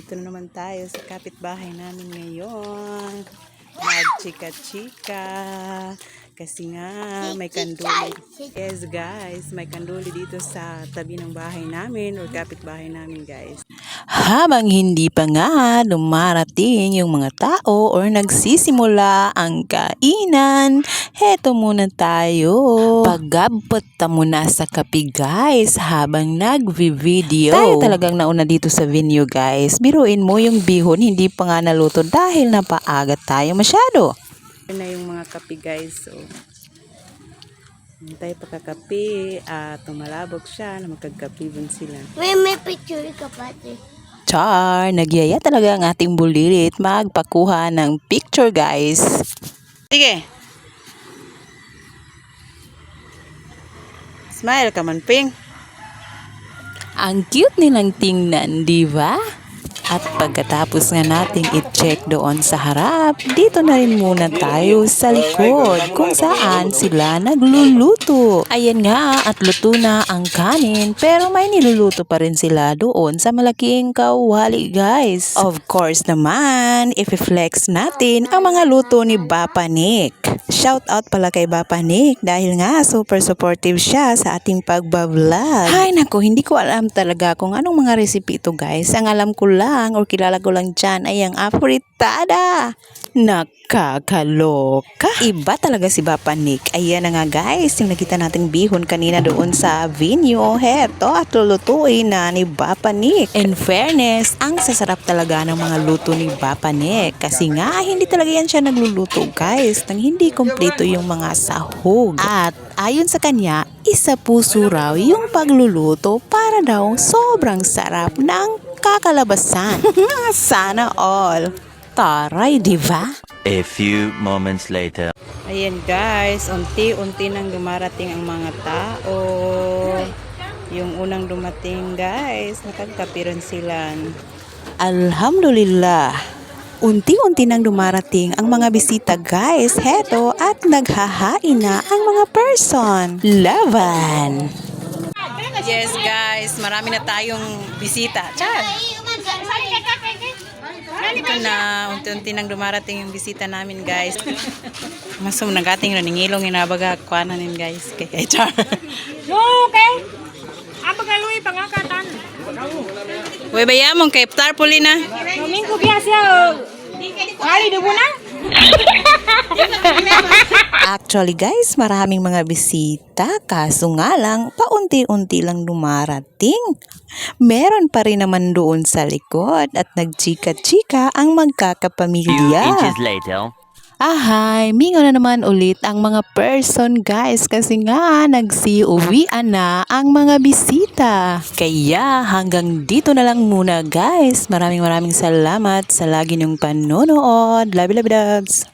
Dito na naman tayo sa kapitbahay namin ngayon. Magchika-chika. Kasi nga, may kanduli. Yes, guys. May kanduli dito sa tabi ng bahay namin or kapitbahay namin, guys. Habang hindi pa nga dumarating yung mga tao or nagsisimula ang kainan, heto muna tayo. Pagabot ta muna sa kapi guys habang nagvi-video. Tayo talagang nauna dito sa venue guys. Biruin mo yung bihon hindi pa nga naluto dahil napaagat tayo masyado. Ito na yung mga kapi guys. So, tayo pagkakapi at tumalabog siya na magkagkapibon sila. May may picture ka pati. Char! Nagyaya talaga ang ating bulilit magpakuha ng picture, guys. Sige. Smile ka man, Ping. Ang cute nilang tingnan, di ba? At pagkatapos nga nating i-check doon sa harap, dito na rin muna tayo sa likod kung saan sila nagluluto. Ayan nga at luto na ang kanin pero may niluluto pa rin sila doon sa malaking kawali guys. Of course naman, i-flex natin ang mga luto ni Bapa Nick. Shout out pala kay Bapa Nick dahil nga super supportive siya sa ating pagbablog. Ay nako, hindi ko alam talaga kung anong mga recipe ito guys. Ang alam ko lang or kilala ko lang dyan ay ang afritada. Nakakaloka. Iba talaga si Bapa Nick. Ayan na nga guys, yung nakita nating bihon kanina doon sa venue. Heto at lulutuin na ni Bapa Nick. In fairness, ang sasarap talaga ng mga luto ni Bapa Nick. Kasi nga, hindi talaga yan siya nagluluto guys. Nang hindi kompleto yung mga sahog. At ayon sa kanya, isa puso raw yung pagluluto para daw sobrang sarap ng kakalabasan. Sana all. Taray, di ba? A few moments later. Ayan guys, unti-unti nang dumarating ang mga tao. Yung unang dumating guys, nakagkapiran sila. Alhamdulillah. Unti-unti nang dumarating ang mga bisita guys. Heto at naghahain na ang mga person. Laban! Yes guys, marami na tayong bisita. Char! Ito na, unti-unti nang dumarating yung bisita namin, guys. Masum nagating rin, ngilong inabaga, kuananin, guys. Kay Char. Okay. Ang pagaloy pangakatan. Uy, bayamong kay Tarpuli na. Domingo biasa. Kali dugo na. Actually, guys, maraming mga bisita. Kaso nga lang, paunti-unti lang dumarating. Meron pa rin naman doon sa likod at nagchika-chika ang Few magkakapamilya. inches later. Ahay, mingo na naman ulit ang mga person guys kasi nga nagsiuwian na ang mga bisita. Kaya hanggang dito na lang muna guys. Maraming maraming salamat sa lagi niyong panonood. You, loves.